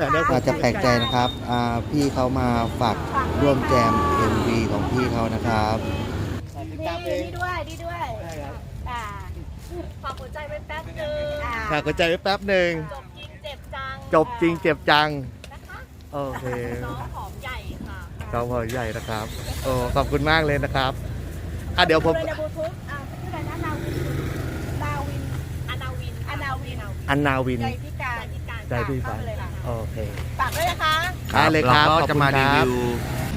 อาจจะแปลกใจนะครับอ่าพี่เขามาฝากร่วมแจม MV ของพี่เขานะครับ ติดตามเองนี่ด้วยนี่ด้วยใช่ครับอ่าฝากหัวใจไว้แป๊บนึงอ่าฝากกดใจไว้แป๊บหนึ่งจบจริงเจ็บจังจบจริงเจ็บจัง นะคะโอเคน้องหอมใหญ่ค่ะเราพอใหญ่นะครับโอ้ขอบคุณมากเลยนะครับอะเดี๋ยวผม เลยในบลูทูธอ่าชื่ออะไรนะนาวินนาวินอนาวินอนาวินอันนาวิน ใจพิการ พิการใจพิการเข้ไปเลยค่ะโอเคฝากด้วยนะคะได้เลยครับเราขก็อบจะคุณมาครีรับวิว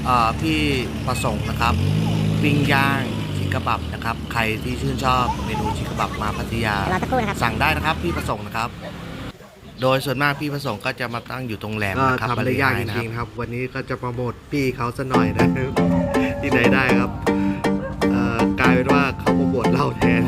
เอ่อพี่ประสงค์นะครับปิ้งย่างชิคกบับนะครับ ใครที่ชื่นชอบเมนูชิคกบับมาพัทยารอสักครู่นะครับสั่งได้นะครับพี่ประสงค์นะครับ โดยส่วนมากพี่ประสงค์ก็จะมาตั้งอยู่ตรงแหลมก็นะครับทำได้ยากจบริหริงๆครับ วันนี้ก็จะโปรโมทพี่เขาซะหน่อยนะครับที่ไหนได้ครับเอ่อกลายเป็นว่าเขาโปรโมทเราแทน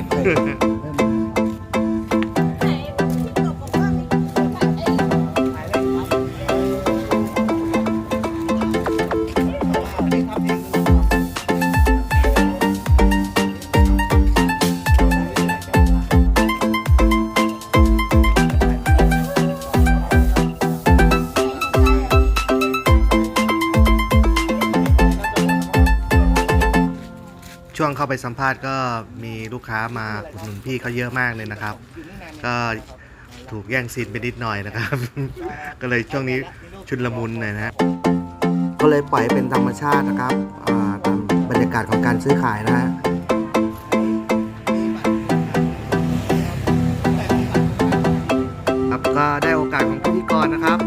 สัมภาษณ์ก็มีลูกค้ามาอุดหนุนพี่เขาเยอะมากเลยนะครับ ก็ถูกแย่งซีนไปนิดหน่อยนะครับ ก็เลยช่วงนี้ชุนละมุนหน่อยนะก็เลยปล่อยเป็นธรรมชาตินะครับตามบรรยากาศของการซื้อขายนะฮะครับก็ได้โอกาสของพิธีกรนะครับ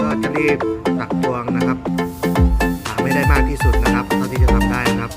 ก็จะรีบตักตวงนะครับหาไม่ได้มากที่สุดนะครับเท่าที่จะทำได้นะครับ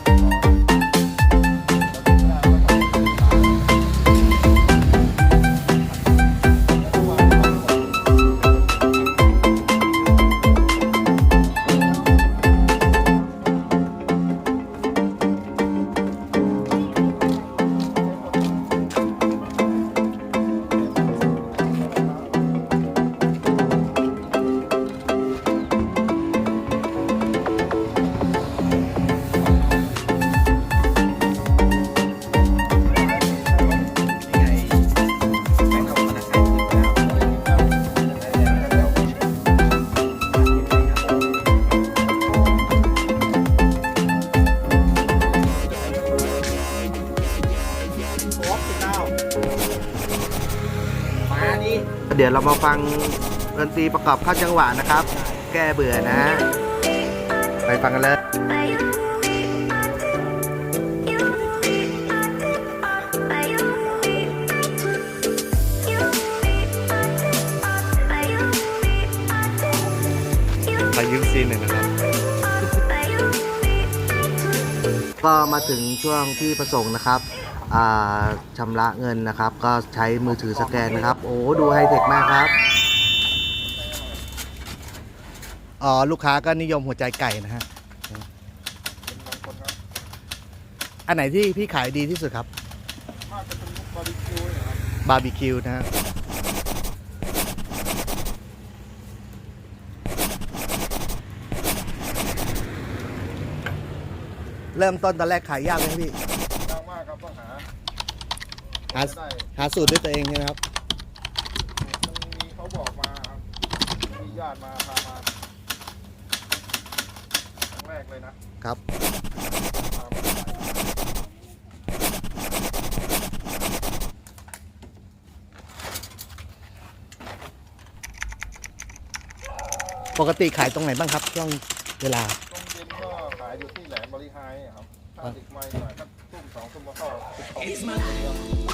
มาฟังดนตรีประกอบเข้าจังหวะนะครับ แก้เบื่อนะ ไปฟังกันเลยไปยืมซีนหน่อยนะครับ ก็มาถึงช่วงที่ประสงค์นะครับอ่า ชำระเงินนะครับ ก็ใช้มือถือสแกนนะครับ โอ้ดูไฮเทคมากครับอ๋อลูกค้าก็นิยมหัวใจไก่นะฮะอันไหนที่พี่ขายดีที่สุดครับบาร์บีคิวนะฮะเริ่มต้นตอนแรกขายยากไหมพี่ ยากมากครับต้องหา หาได้หาสูตรด้วยตัวเองใช่ไหมครับ มันมีเขาบอกมาครับมีญาติมาพามาครั้งแรกเลยนะครับ พามาปกติขายตรงไหนบ้างครับช่วงเวลาต้มเย็นก็ขายอยู่ที่แหลมบริหายครับถ้าดึกไม่หน่อยก็ทุ่มสองทุ่มก็เข้าสิบสองทุ่มจะได้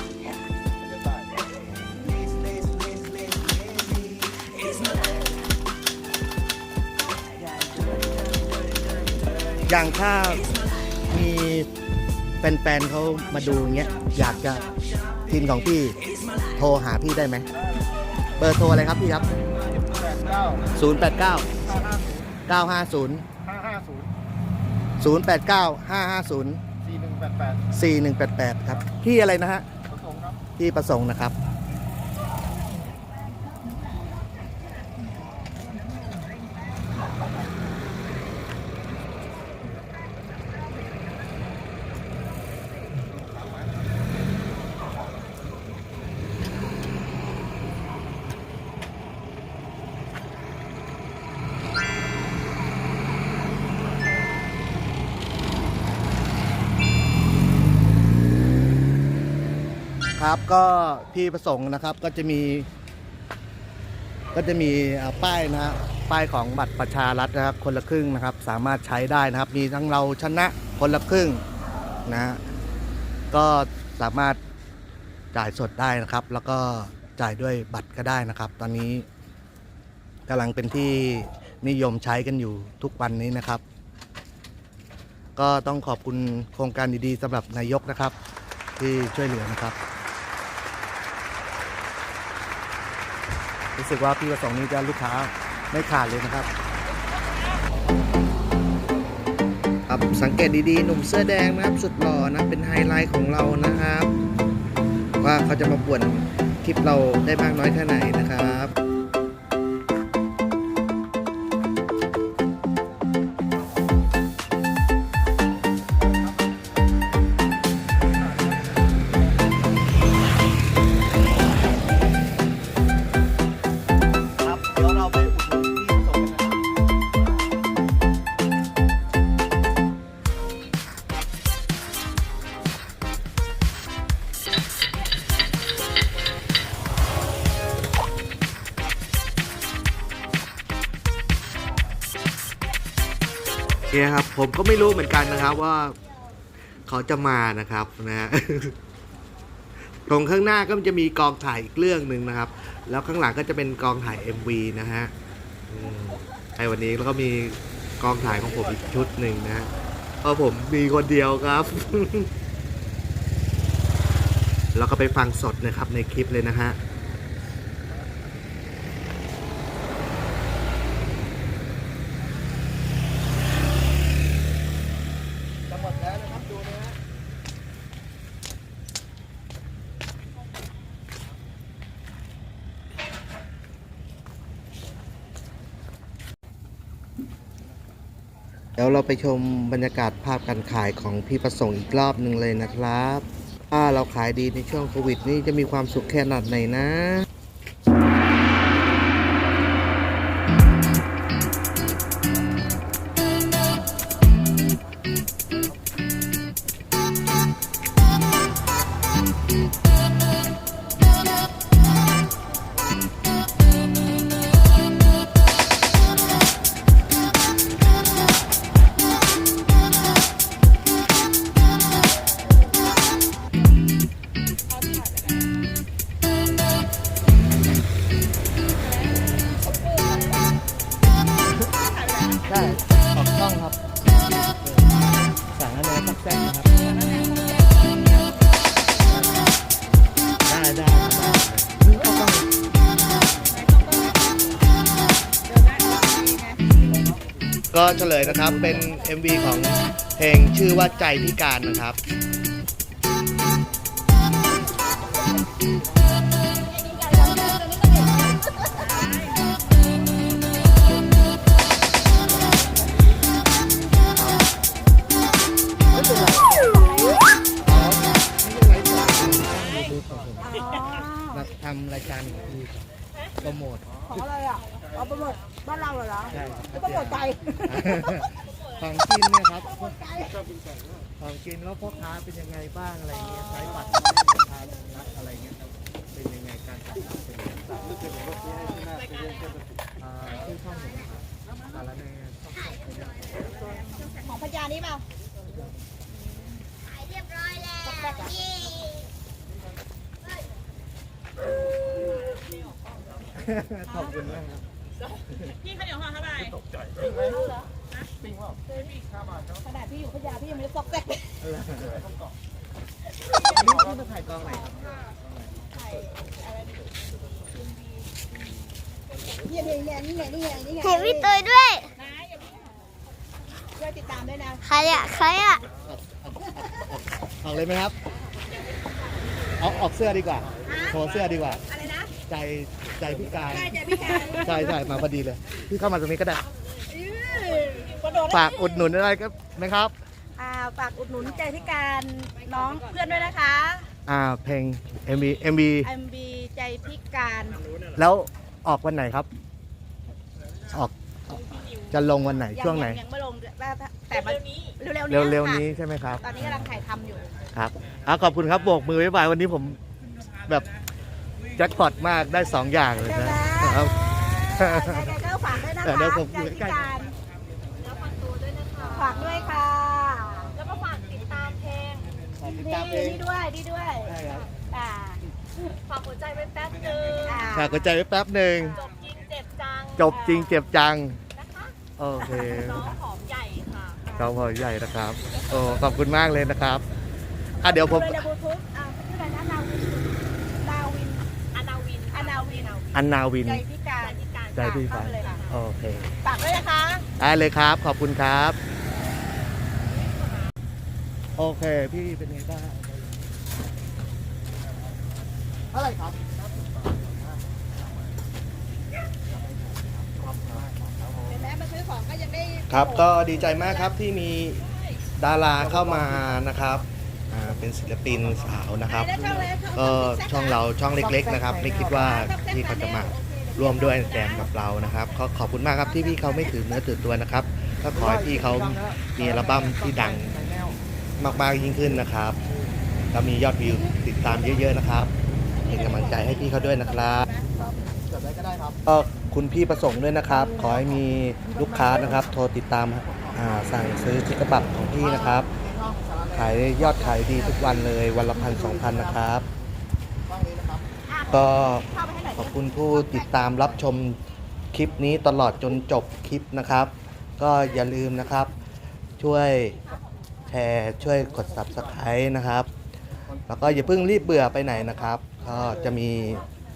อย่างถ้ามีแฟนๆเขามาดูอย่างเงี้ยอยากจะทีมของพี่ โทรหาพี่ได้ไหม เบอร์โทรอะไรครับพี่ครับแปดเก้า089ห้าห้าศูนย์950ห้าห้าศูนย์089 550สี่หนึ่งแปดแปด4188 ครับ พี่อะไรนะฮะ ที่ประสงค์นะครับ ครับ ก็พี่ประสงค์นะครับก็จะมี ก็จะมีป้ายนะฮะป้ายของบัตรประชารัฐนะครับ คนละครึ่งนะครับ สามารถใช้ได้นะครับ มีทั้งเราชนะคนละครึ่งนะฮะก็สามารถจ่ายสดได้นะครับ แล้วก็จ่ายด้วยบัตรก็ได้นะครับ ตอนนี้กำลังเป็นที่นิยมใช้กันอยู่ทุกวันนี้นะครับ ก็ต้องขอบคุณโครงการดีๆสำหรับนายกนะครับ ที่ช่วยเหลือนะครับ รู้สึกว่าพี่ประสงค์นี้จะลูกค้าไม่ขาดเลยนะครับ ครับสังเกตดีๆ หนุ่มเสื้อแดงนะครับ สุดหล่อนะเป็นไฮไลท์ของเรานะครับ ว่าเขาจะมาป่วนคลิปเราได้มากน้อยแค่ไหนนะครับครับ เนี่ยครับผมก็ไม่รู้เหมือนกันนะครับว่า เขาจะมานะครับนะฮะตรงข้างหน้าก็จะมีกองถ่ายอีกเรื่องหนึ่งนะครับ แล้วข้างหลังก็จะเป็นกองถ่าย MV นะฮะอืมไอ้วันนี้แล้วก็มีกองถ่ายของผมอีกชุดหนึ่งนะฮะเพราะผมมีคนเดียวครับแล้วก็ไปฟังสดนะครับในคลิปเลยนะฮะหมดแล้วนะครับดูนะฮะ เราไปชมบรรยากาศภาพการขายของพี่ประสงค์อีกรอบหนึ่งเลยนะครับ ถ้าเราขายดีในช่วงโควิด นี่จะมีความสุขแค่ขนาดไหนนะ เลยนะครับ เป็น MV ของเพลงชื่อว่าใจพิการนะครับ ขอบคุณมากครับพี่ข้าวเหนียวห่อเท่าไหร่ขนาดพี่อยู่พญาพี่ยังไม่ได้ซอกแซกเลยอันนี้พี่มาถ่ายกองไหนครับนี่นี่นี่นี่นี่นี่ไงเห็นพี่เตยด้วยช่วยติดตามด้วยนะใครอะใครอะออกเลยไหมครับ เอาออกเสื้อดีกว่าโชว์เสื้อดีกว่า อะไรนะ ใจ ใจพิการใช่ใจพี่การใช่ใช่มาพอดีเลย พี่เข้ามาตรงนี้ก็ได้กระโดดฝากอุดหนุนอะไรก็นะครับอ่าฝากอุดหนุนใจพี่การน้องเพื่อนด้วยนะคะ อ่าเพลง MV MV MB ใจพี่การ แล้วออกวันไหนครับ ออกจะลงวันไหนยังช่วงไหนยังไม่ลงแต่มันเร็วๆนี้เร็วๆค่ะนี้ใช่ไหมครับ ตอนนี้กำลังถ่ายทำอยู่ครับอะขอบคุณครับโบกมือบ๊ายบายวันนี้ผมแบบแจ็คพอตมากได้สองอย่างเลยใช่ไหมนะครับเออยังไงก็ฝากด้วยนะเออคะเดี๋ยวผมใจพิการแล้วฝากตัวด้วยนะคะฝากด้วยค่ะแล้วก็ฝากติดตามเพลงติดนี่ตามเองนี่ด้วยนี่ด้วยได้ครับ อ่าฝากหัวใจไว้แป๊บนึงฝากกดใจไว้แป๊บหนึ่งจบจริงเจ็บจังจบจริงเจ็บจัง นะคะโอเค น้องหอมใหญ่ค่ะ ครับพอใหญ่นะครับ โอ้ขอบคุณมากเลยนะครับ อะเดี๋ยวผมดูเลยในบลูทูธอ่าชื่ออะไรนะนาวินนาวินอนาวินอนาวิน อันนาวินใจพิการพิการใจพิการเข้ไปเลยค่ะโอเคฝากด้วยนะคะได้เลยครับ ขอบคุณครับ โอเค พี่เป็นไงบ้างอะไรครับเห็นไหมมาซื้อของก็ยังได้ ครับ ก็ดีใจมากครับที่มีดาราเข้ามานะครับ อ่าเป็นศิลปินสาวนะครับ ก็ช่องเราช่องเล็ก ๆ นะครับ ไม่คิดว่าพี่เขาจะมาร่วมด้วยแจมกับเรานะครับก็ขอบคุณมากครับที่พี่เขาไม่ถือเนื้อถือตัวนะครับก็ขอให้พี่เขามีอัลบั้มที่ดังมากๆยิ่งขึ้นนะครับแล้วมียอดวิวติดตามเยอะๆนะครับเป็นกำลังใจให้พี่เขาด้วยนะครับจดไว้ก็ได้ครับก็คุณพี่ประสงค์ด้วยนะครับ ขอให้มีลูกค้านะครับ โทรติดตามอ่าสั่งซื้อชิคกระบับของพี่นะครับขายยอดขายดีทุกวันเลยวันละพันสองพันนะครับช่องนี้นะครับก็เข้าไปให้หน่อยขอบคุณผู้ติดตามรับชมคลิปนี้ตลอดจนจบคลิปนะครับ ก็อย่าลืมนะครับ ช่วยแชร์ช่วยกด subscribe นะครับ แล้วก็อย่าเพิ่งรีบเบื่อไปไหนนะครับ ก็จะมี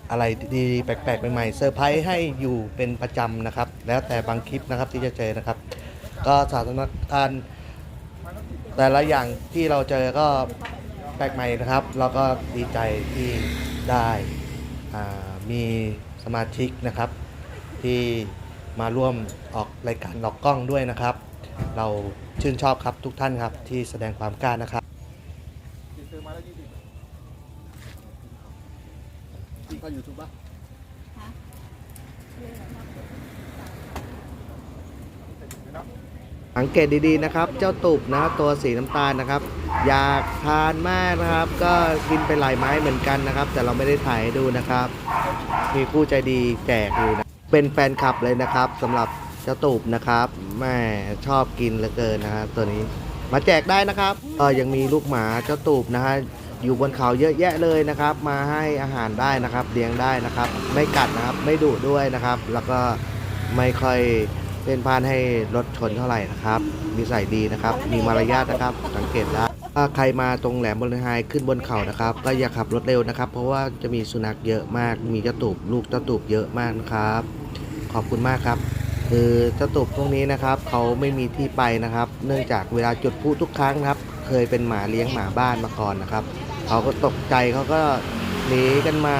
อะไรดีๆแปลกๆใหม่ๆเซอร์ไพรส์ให้อยู่เป็นประจำนะครับ แล้วแต่บางคลิปนะครับที่จะเจอนะครับ ก็สถานการณ์ แต่ละอย่างที่เราเจอก็แปลกใหม่นะครับ เราก็ดีใจที่ได้อ่ามีสมาชิกนะครับ ที่มาร่วมออกรายการออกกล้องด้วยนะครับ เราชื่นชอบครับทุกท่านครับที่แสดงความกล้านะครับซื้อมาแล้วยี่สิบพี่เขายูทูบป่ะ สังเกตดีๆนะครับ เจ้าตุบนะตัวสีน้ำตาลนะครับ อยากทานมากนะครับ ก็กินไปหลายไม้เหมือนกันนะครับ แต่เราไม่ได้ถ่ายให้ดูนะครับ มีผู้ใจดีแจกอยู่นะเป็นแฟนคลับเลยนะครับสำหรับเจ้าตูบนะครับแม่ชอบกินเหลือเกินนะฮะตัวนี้มาแจกได้นะครับเออยังมีลูกหมาเจ้าตูบนะฮะอยู่บนเขาเยอะแยะเลยนะครับ มาให้อาหารได้นะครับเลี้ยงได้นะครับ ไม่กัดนะครับไม่ดุด้วยนะครับ แล้วก็ไม่ค่อย เป็นพานให้รถชนเท่าไหร่นะครับ มีใส่ดีนะครับ มีมารยาทนะครับ สังเกตได้ถ้าใครมาตรงแหลมบริหายขึ้นบนเขานะครับ ก็อย่าขับรถเร็วนะครับ เพราะว่าจะมีสุนัขเยอะมาก มีเจ้าตูบลูกเจ้าตูบเยอะมากนะครับ ขอบคุณมากครับ คือเจ้าตูบพวกนี้นะครับเขาไม่มีที่ไปนะครับ เนื่องจากเวลาจุดพลุทุกครั้งนะครับ เคยเป็นหมาเลี้ยงหมาบ้านมาก่อนนะครับเขาก็ตกใจเขาก็หนีกันมา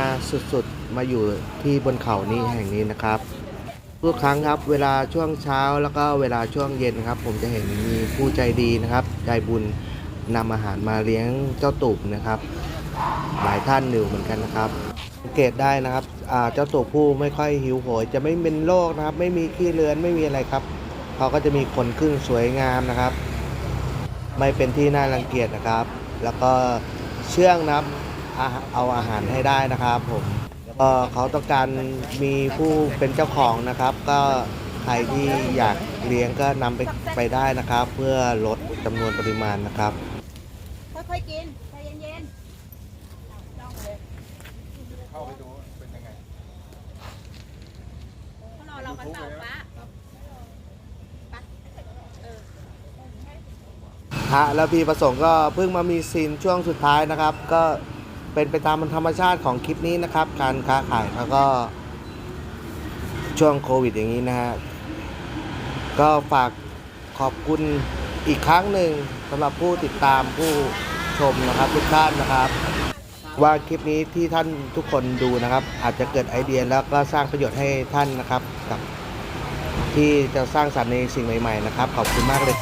สุดๆมาอยู่ที่บนเขานี้แห่งนี้นะครับ ทุกครั้งครับ เวลาช่วงเช้าแล้วก็เวลาช่วงเย็นครับ ผมจะเห็นมีผู้ใจดีนะครับ ใจบุญนำอาหารมาเลี้ยงเจ้าตูบนะครับ หลายท่านอยู่เหมือนกันนะครับสังเกตได้นะครับเจ้าตัวผู้ไม่ค่อยหิวโหย จะไม่เป็นโรคนะครับ ไม่มีขี้เลือนไม่มีอะไรครับเขาก็จะมีขนครึ่งสวยงามนะครับ ไม่เป็นที่น่ารังเกียจนะครับ แล้วก็เชื่องนะครับเอาอาหารให้ได้นะครับผม ก็เขาต้องการมีผู้เป็นเจ้าของนะครับ ก็ใครที่อยากเลี้ยงก็นำไปไปได้นะครับ เพื่อลดจำนวนปริมาณนะครับ ค่อยๆกินใจเย็นๆจ้องเลยเข้าไปดูเป็นยังไงเขารอเรากันเปล่าปะฮะแล้วพี่ประสงค์ก็เพิ่งมามีซีนช่วงสุดท้ายนะครับ ก็ เป็นไปตามธรรมชาติของคลิปนี้นะครับ การค้าขายแล้วก็ช่วงโควิดอย่างนี้นะฮะก็ฝากขอบคุณอีกครั้งหนึ่งสำหรับผู้ติดตามผู้ชมนะครับทุกท่านนะครับ ว่าคลิปนี้ที่ท่านทุกคนดูนะครับ อาจจะเกิดไอเดียแล้วก็สร้างประโยชน์ให้ท่านนะครับกับที่จะสร้างสรรค์ในสิ่งใหม่ ๆ นะครับ ขอบคุณมากเลย